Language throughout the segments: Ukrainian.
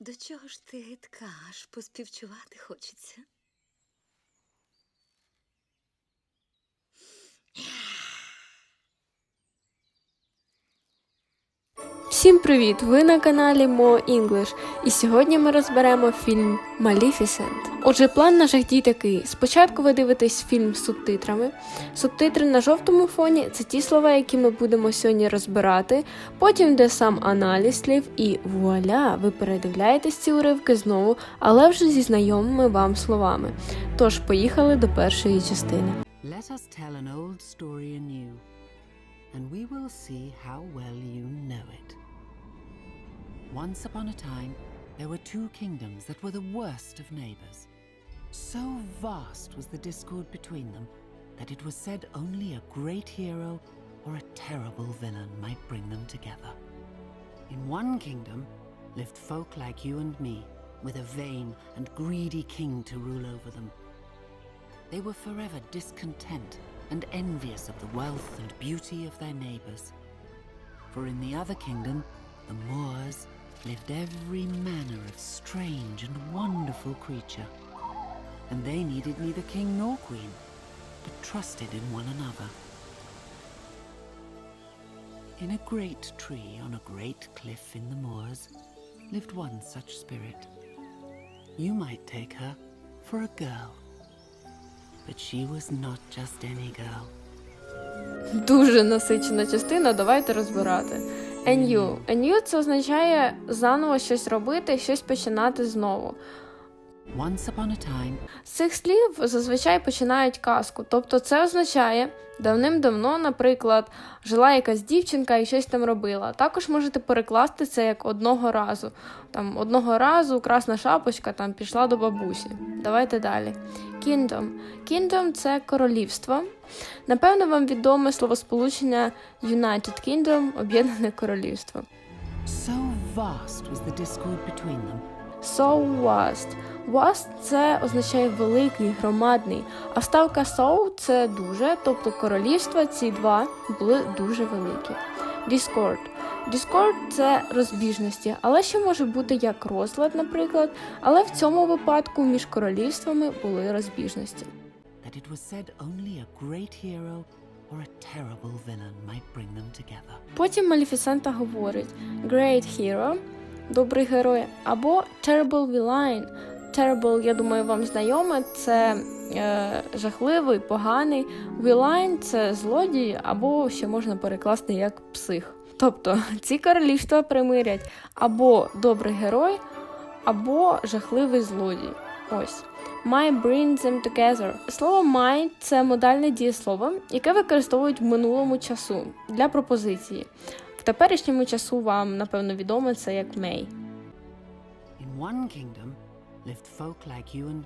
До чого ж ти гидка, аж поспівчувати хочеться. Всім привіт! Ви на каналі Mo English і сьогодні ми розберемо фільм Maleficent. Отже, план наших дій такий: спочатку ви дивитесь фільм з субтитрами. Субтитри на жовтому фоні це ті слова, які ми будемо сьогодні розбирати. Потім йде сам аналіз слів, і вуаля, ви передивляєтесь ці уривки знову, але вже зі знайомими вам словами. Тож, поїхали до першої частини. Let us tell an old story anew, and we will see how well you know it. Once upon a time, there were two kingdoms that were the worst of neighbors. So vast was the discord between them that it was said only a great hero or a terrible villain might bring them together. In one kingdom lived folk like you and me, with a vain and greedy king to rule over them. They were forever discontent and envious of the wealth and beauty of their neighbors. For in the other kingdom, the Moors, lived every manner of strange and wonderful creature. And they needed neither king nor queen, but trusted in one another. In a great tree on a great cliff in the moors lived one such spirit. You might take her for a girl. But she was not just any girl. Дуже насичена частина, давайте розбирати. Anew. new – це означає заново щось робити, щось починати знову. Once upon a time, З цих слів зазвичай починають казку. Тобто це означає давним-давно, наприклад, жила якась дівчинка і щось там робила. Також можете перекласти це як одного разу. Там одного разу красна шапочка там пішла до бабусі. Давайте далі. Kingdom. Kingdom – це королівство. Напевно, вам відоме словосполучення United Kingdom – об'єднане королівство. so vast was the discord between them So vast. Vast – це означає великий, громадний, а ставка so – це дуже, тобто королівства ці два були дуже великі. Discord. Discord – це розбіжності, але ще може бути як розлад, наприклад, але в цьому випадку між королівствами були розбіжності. that it was said only a great hero or a terrible villain might bring them together. Потім Маліфісента говорить Great Hero – добрий герой, або Terrible Villain. Terrible, я думаю, вам знайоме, це е, жахливий, поганий. Villain – це злодій, або ще можна перекласти як псих. Тобто ці королівства примирять або добрий герой, або жахливий злодій. Ось. My brings them together. Слово my – це модальне дієслово, яке використовують в минулому часу для пропозиції. В теперішньому часу вам, напевно, відомо це як may. In one kingdom folk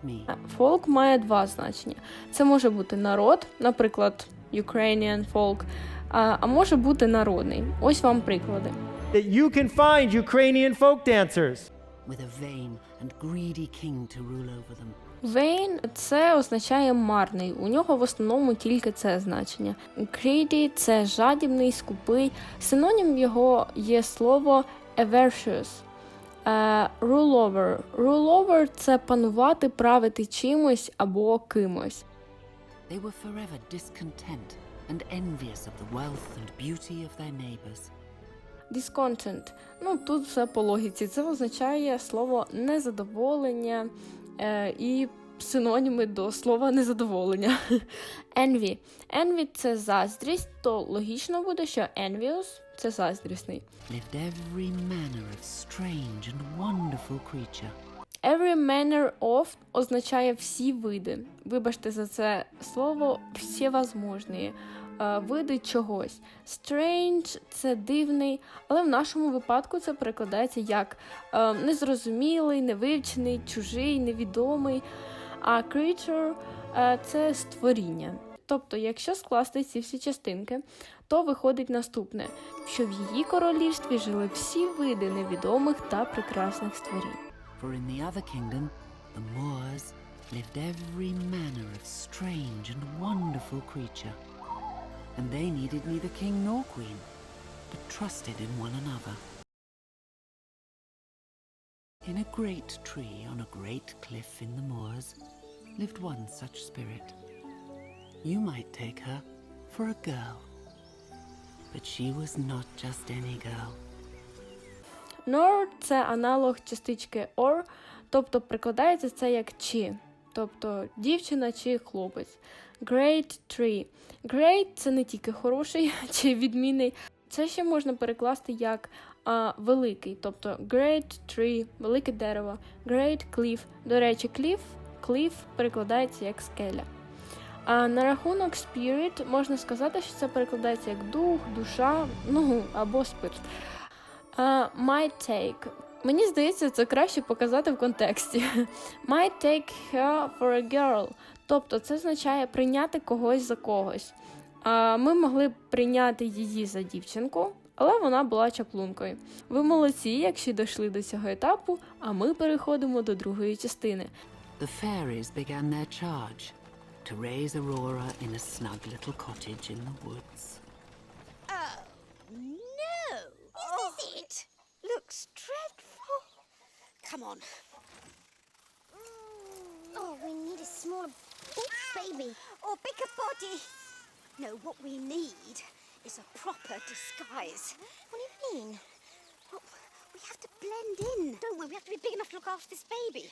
me, Фолк має два значення. Це може бути народ, наприклад, Ukrainian folk, а, а може бути народний. Ось вам приклади. that you can find Ukrainian folk dancers. with a vain and greedy king to rule over them. Vain – це означає марний. У нього в основному тільки це значення. Greedy – це жадібний, скупий. Синонім його є слово avaricious. Е, Rule over. Rule over – це панувати, правити чимось або кимось. They were forever discontent and envious of the wealth and beauty of their neighbors. Discontent. Ну тут все по логіці. Це означає слово незадоволення е, і синоніми до слова незадоволення. Envy. Envy – це заздрість, то логічно буде, що envious – це заздрісний. Lived every manner of strange and wonderful creature. Every manner of означає всі види. Вибачте за це слово всевозможні. е, Види чогось. Strange це дивний, але в нашому випадку це перекладається як е, незрозумілий, невивчений, чужий, невідомий. А creature е, це створіння. Тобто, якщо скласти ці всі частинки, то виходить наступне: що в її королівстві жили всі види невідомих та прекрасних створінь. For in the other kingdom, the Moors, lived every manner of strange and wonderful creature. And they needed neither king nor queen, but trusted in one another. In a great tree on a great cliff in the moors lived one such spirit. You might take her for a girl. But she was not just any girl. Nor – це аналог частички or, тобто прикладається це як чи, тобто дівчина чи хлопець. Great tree. Great – це не тільки хороший чи відмінний. Це ще можна перекласти як а, великий, тобто great tree, велике дерево, great cliff. До речі, cliff, cliff перекладається як скеля. А на рахунок spirit можна сказати, що це перекладається як дух, душа, ну або спирт. Uh, might take. Мені здається, це краще показати в контексті. might take her for a girl. Тобто це означає прийняти когось за когось. Ми могли прийняти її за дівчинку, але вона була чаклункою. Ви молодці, якщо дійшли до цього етапу, а ми переходимо до другої частини. The fairies began their charge to raise Aurora in a snug little cottage in the woods. Oh, No! Is This is it! Looks dreadful. Come on. Oh, we need a smaller baby. Or bigger body. No, what we need is a proper disguise. What do you mean? Well, we have to blend in, don't we? We have to be big enough to look after this baby.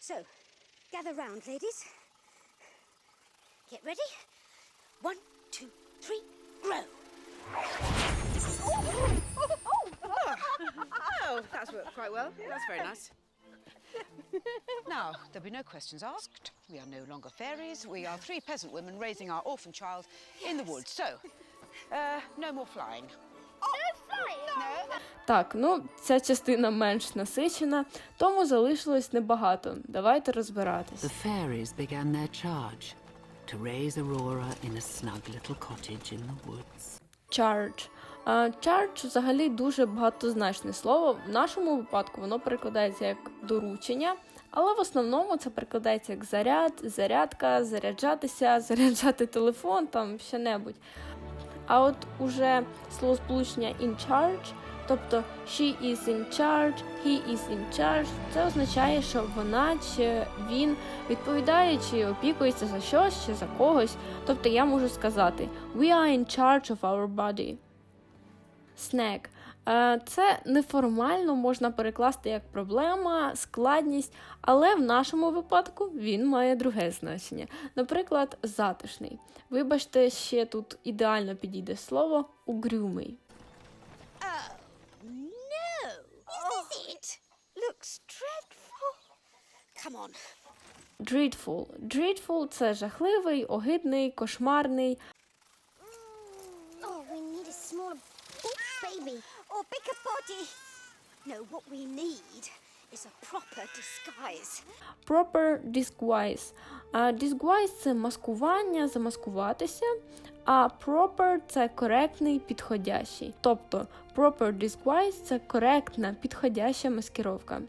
So, gather round, ladies. Get ready. One, two, three, grow. Oh, that's worked quite well. That's very nice. now, there'll be no questions asked. We are no longer fairies. We are three peasant women raising our orphan child in the woods. So, uh, no more flying. Так, ну ця частина менш насичена, тому залишилось небагато. Давайте розбиратись. The fairies began their charge to raise Aurora in a snug little cottage in the woods. Charge. А, Charge взагалі дуже багатозначне слово. В нашому випадку воно перекладається як доручення, але в основному це перекладається як заряд, зарядка, заряджатися, заряджати телефон, там що-небудь. А от уже словосполучення in charge, тобто she is in charge, he is in charge, це означає, що вона чи він відповідає чи опікується за щось чи за когось. Тобто я можу сказати We are in charge of our body. Snack. Е, Це неформально можна перекласти як проблема, складність, але в нашому випадку він має друге значення. Наприклад, затишний. Вибачте, ще тут ідеально підійде слово угрюмий. Oh, no! This it. Looks dreadful. Come on. Dreadful. Dreadful – це жахливий, огидний, кошмарний. Oh, we need a smaller baby. Or bigger body. No, what we need is a proper disguise. Proper disguise. А disguise – це маскування, замаскуватися, а proper – це коректний, підходящий. Тобто proper disguise – це коректна, підходяща маскировка.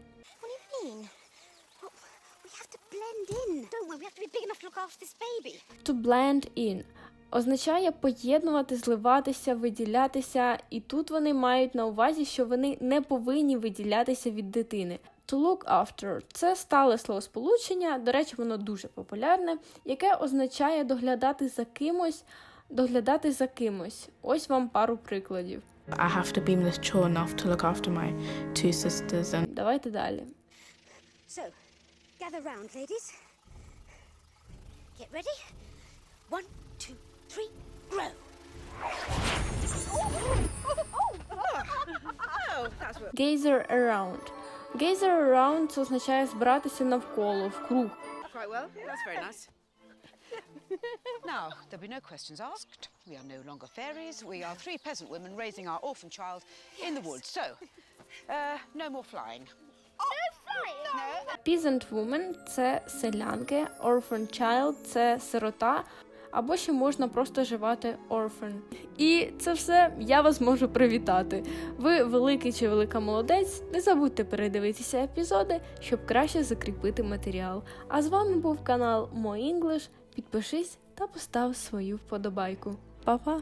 To blend in, означає поєднувати, зливатися, виділятися, і тут вони мають на увазі, що вони не повинні виділятися від дитини. To look after – це стале словосполучення, до речі, воно дуже популярне, яке означає доглядати за кимось, доглядати за кимось. Ось вам пару прикладів. I have to be mature enough to look after my two sisters and Давайте далі. So, gather round, ladies. Get ready. One, two, three, grow. Oh, that's worked Gather around. Gather around – це означає збиратися навколо, в круг. quite well. That's very nice. now, there'll be no questions asked. We are no longer fairies. We are three peasant women raising our orphan child in the woods. So, uh, no more flying. Peasant woman – це селянки, orphan child – це сирота, або ще можна просто живати orphan. І це все я вас можу привітати. Ви великий чи велика молодець. Не забудьте передивитися епізоди, щоб краще закріпити матеріал. А з вами був канал Mo English. Підпишись та постав свою вподобайку. Па-па!